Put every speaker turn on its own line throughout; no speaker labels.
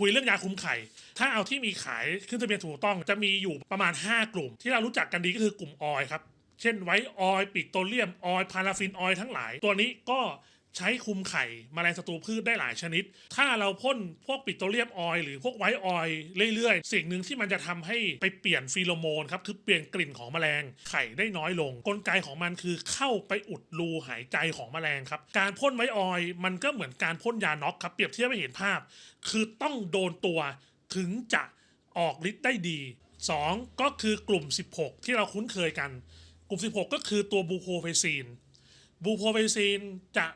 คุยเรื่องยาคุมไข่ ถ้าเอาที่มีขายขึ้นทะเบียนถูกต้องจะมีอยู่ประมาณ 5 กลุ่ม ที่เรารู้จักกันดีก็คือกลุ่มออยครับ เช่นไวออยปิโตรเลียมออยพาราฟินออยทั้งหลาย ตัวนี้ก็ ใช้คุมไข่แมลงศัตรูพืชได้หลายชนิด ถ้าเราพ่นพวกปิโตรเลียมออยล์หรือพวกไวออยล์เรื่อยๆ สิ่งหนึ่งที่มันจะทำให้ไปเปลี่ยนฟีโรโมนครับคือเปลี่ยนกลิ่นของแมลงไข่ได้น้อยลง กลไกของมันคือเข้าไปอุดรูหายใจของแมลงครับ การพ่นไวออยล์มันก็เหมือนการพ่นยาน็อกครับเปรียบเทียบให้เห็นภาพ คือต้องโดนตัวถึงจะออกฤทธิ์ได้ดี 2 ก็คือกลุ่ม 16 ที่เราคุ้นเคยกัน กลุ่ม 16 ก็คือตัวบูโคเฟซีนบูโคเฟซีนจะ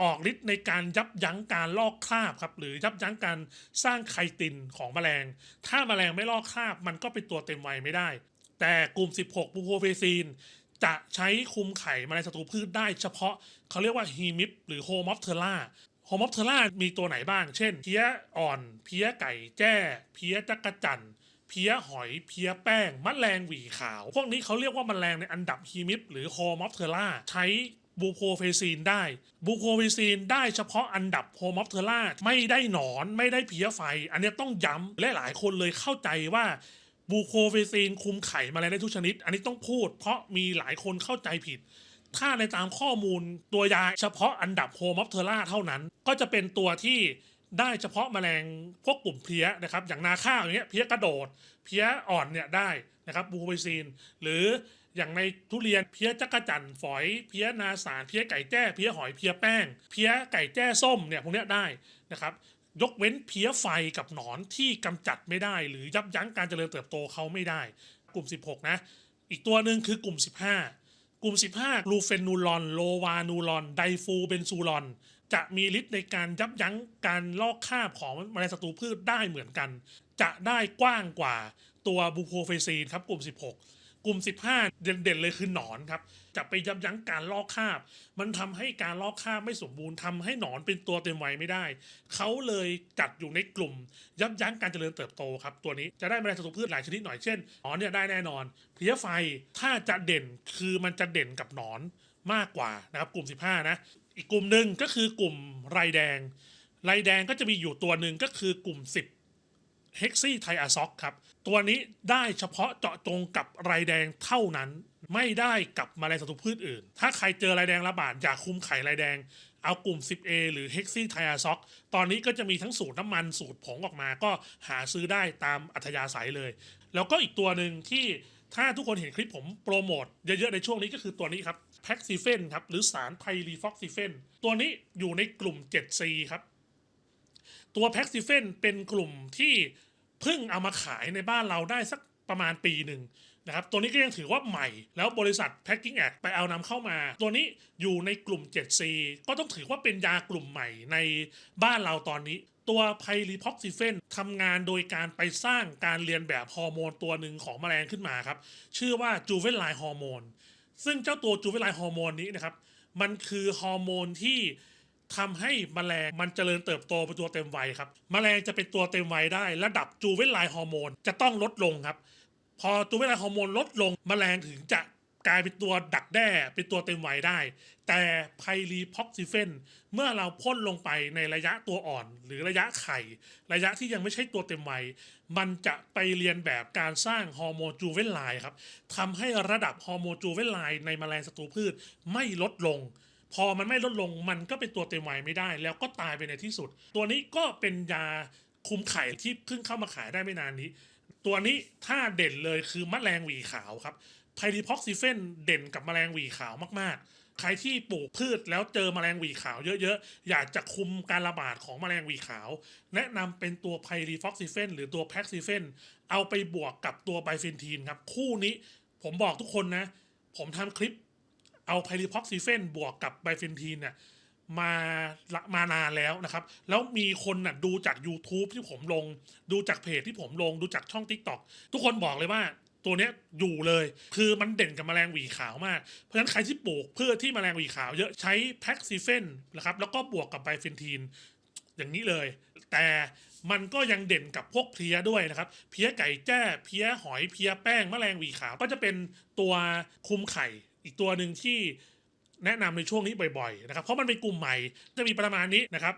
ออกฤทธิ์ในการยับยั้งการลอกคราบครับหรือยับยั้งการสร้างไคตินของแมลง ถ้าแมลงไม่ลอกคราบมันก็เป็นตัวเต็มวัยไม่ได้ แต่กลุ่ม 16บูโคเฟซีนจะใช้คุมไข่แมลงศัตรูพืชได้เฉพาะเขาเรียกว่าฮีมิปหรือโฮมอฟเทอร่าโฮมอฟเทอร่ามีตัวไหนบ้าง เช่น เพี้ยอ่อน เพี้ยไก่แจ้ เพี้ยจักระจั่นเพี้ยหอย เพี้ยแป้งมแมลงหวีขาว พวกนี้เขาเรียกว่าแมลงในอันดับฮีมิปหรือโฮมอฟเทอร่าใช้ บูโคเฟซีนได้ บูโคเฟซีนได้เฉพาะอันดับโฮมอฟเทอร่าไม่ได้หนอนไม่ได้เพี้ยไฟ อันนี้ต้องย้ำและหลายคนเลยเข้าใจว่าบูโคเฟซีนคุมไข่มาแล้วได้ทุกชนิด อันนี้ต้องพูดเพราะมีหลายคนเข้าใจผิด ถ้าในตามข้อมูลตัวยาเฉพาะอันดับโฮมอฟเทอร่าเท่านั้น ก็จะเป็นตัวที่ ได้เฉพาะแมลงพวกกลุ่มเพี้ยนะครับ อย่างนาข้าวอย่างเงี้ยเพี้ยกระโดด เพี้ยอ่อนเนี่ยได้นะครับบูโคเฟซีน หรืออย่างในทุเรียนเพี้ยจักระจั่นฝอยเพี้ยนาสารเพี้ยไก่แจ้เพี้ยหอยเพี้ยแป้ง เพี้ยไก่แจ้ส้มเนี่ยพวกเนี้ยได้นะครับยกเว้นเพี้ยไฟกับหนอนที่กำจัดไม่ได้ หรือยับยั้งการเจริญเติบโตเขาไม่ได้ กลุ่ม 16 นะ อีกตัวหนึ่งคือกลุ่ม 15 กลุ่ม 15ลูเฟนูลอน โลวานูลอน ไดฟูเบนซูลอน จะมีฤทธิ์ในการยับยั้งการลอกคราบของแมลงศัตรูพืชได้เหมือนกัน จะได้กว้างกว่าตัวบูโพเฟซีนครับกลุ่ม 16 กลุ่ม 15 เด่นๆเลยคือหนอนครับจะไปยับยั้งการลอกคราบ มันทำให้การลอกคราบไม่สมบูรณ์ทำให้หนอนเป็นตัวเต็มวัยไม่ได้ เขาเลยจัดอยู่ในกลุ่ม ยับยั้งการเจริญเติบโตครับตัวนี้จะได้แมลงศัตรูพืชหลายชนิดหน่อยเช่นหนอนเนี่ยได้แน่นอนเพี้ยไฟถ้าจะเด่นคือมันจะเด่นกับหนอนมากกว่านะครับกลุ่ม 15 นะ อีกกลุ่มหนึ่งก็คือกลุ่มไรแดงไรแดงก็จะมีอยู่ตัวหนึ่งก็คือกลุ่ม 10เฮกซี่ไทอาซ็อกครับ ตัวนี้ได้เฉพาะเจาะจงกับไรแดงเท่านั้น ไม่ได้กับแมลงศัตรูพืชอื่น ถ้าใครเจอไรแดงระบาดอยากคุมไข่ไรแดง เอากลุ่ม 10A หรือเฮกซี่ไทอาซ็อกตอนนี้ก็จะมีทั้งสูตรน้ำมันสูตรผงออกมาก็หาซื้อได้ตามอัธยาศัยเลย แล้วก็อีกตัวหนึ่งที่ถ้าทุกคนเห็นคลิปผมโปรโมทเยอะๆในช่วงนี้ก็คือตัวนี้ครับแพ็กซิเฟนครับหรือสารไพรีฟอกซิเฟนตัวนี้อยู่ในกลุ่ม 7C ครับตัวแพ็กซิเฟนเป็นกลุ่มที่ เพิ่งเอามาขายในบ้านเราได้สักประมาณปีหนึ่งนะครับตัวนี้ก็ยังถือว่าใหม่ แล้วบริษัท Packing Act ไปเอานำเข้ามา ตัวนี้อยู่ในกลุ่ม 7C ก็ต้องถือว่าเป็นยากลุ่มใหม่ในบ้านเราตอนนี้ ตัวไพรีพ็อกซิเฟนทำงานโดยการไปสร้างการเรียนแบบฮอร์โมนตัวหนึ่งของแมลงขึ้นมาครับ ชื่อว่าจูเวนไลฮอร์โมนซึ่งเจ้าตัวจูเวนไลฮอร์โมนนี้นะครับ มันคือฮอร์โมนที่ ทำให้แมลงมันเจริญเติบโตเป็นตัวเต็มวัยครับแมลงจะเป็นตัวเต็มวัยได้ระดับจูเวนไลน์ฮอร์โมนจะต้องลดลงครับ พอจูเวนไลน์ฮอร์โมนลดลงแมลงถึงจะกลายเป็นตัวดักแด้เป็นตัวเต็มวัยได้ แต่ไพรีพ็อกซิเฟนเมื่อเราพ่นลงไปในระยะตัวอ่อน หรือระยะไข่ ระยะที่ยังไม่ใช่ตัวเต็มวัยมันจะไปเรียนแบบการสร้างฮอร์โมนจูเวนไลน์ครับทำให้ระดับฮอร์โมนจูเวนไลน์ในแมลงศัตรูพืชไม่ลดลง พอมันไม่ลดลงมันก็เป็นตัวเต็มวัยไม่ได้ แล้วก็ตายไปในที่สุด ตัวนี้ก็เป็นยาคุมไข่ที่เพิ่งเข้ามาขายได้ไม่นานนี้ ตัวนี้ถ้าเด่นเลยคือมแมลงหวีขาวครับไพริพ็อกซิเฟนเด่นกับมแมลงหวีขาวมากๆ ใครที่ปลูกพืชแล้วเจอมแมลงหวีขาวเยอะๆ อยากจะคุมการระบาดของมแมลงหวีขาว แนะนำเป็นตัวไพริพ็อกซิเฟนหรือตัวแพ็กซิเฟนเอาไปบวกกับตัวไบฟินทีนครับ คู่นี้ผมบอกทุกคนนะ ผมทำคลิป เอาไพริพ็อกซิเฟนบวกกับไบฟินทีนเนี่ยมามานานแล้วนะครับ แล้วมีคนน่ะดูจาก YouTube ที่ผมลง ดูจากเพจที่ผมลงดูจากช่อง TikTok ทุกคนบอกเลยว่าตัวเนี้ยอยู่เลย คือมันเด่นกับแมลงหวีขาวมาก เพราะฉะนั้นใครที่ปลูกเพื่อที่แมลงหวีขาวเยอะใช้แพ็กซิเฟนนะครับแล้วก็บวกกับไบฟินทีนอย่างนี้เลย แต่มันก็ยังเด่นกับพวกเพี้ยด้วยนะครับ เพี้ยไก่แจ้ เพี้ยหอย เพี้ยแป้ง แมลงหวีขาว ก็จะเป็นตัวคุมไข่ อีกตัวหนึ่งที่แนะนำในช่วงนี้บ่อยๆนะครับเพราะมันเป็นกลุ่มใหม่จะมีประมาณนี้นะครับ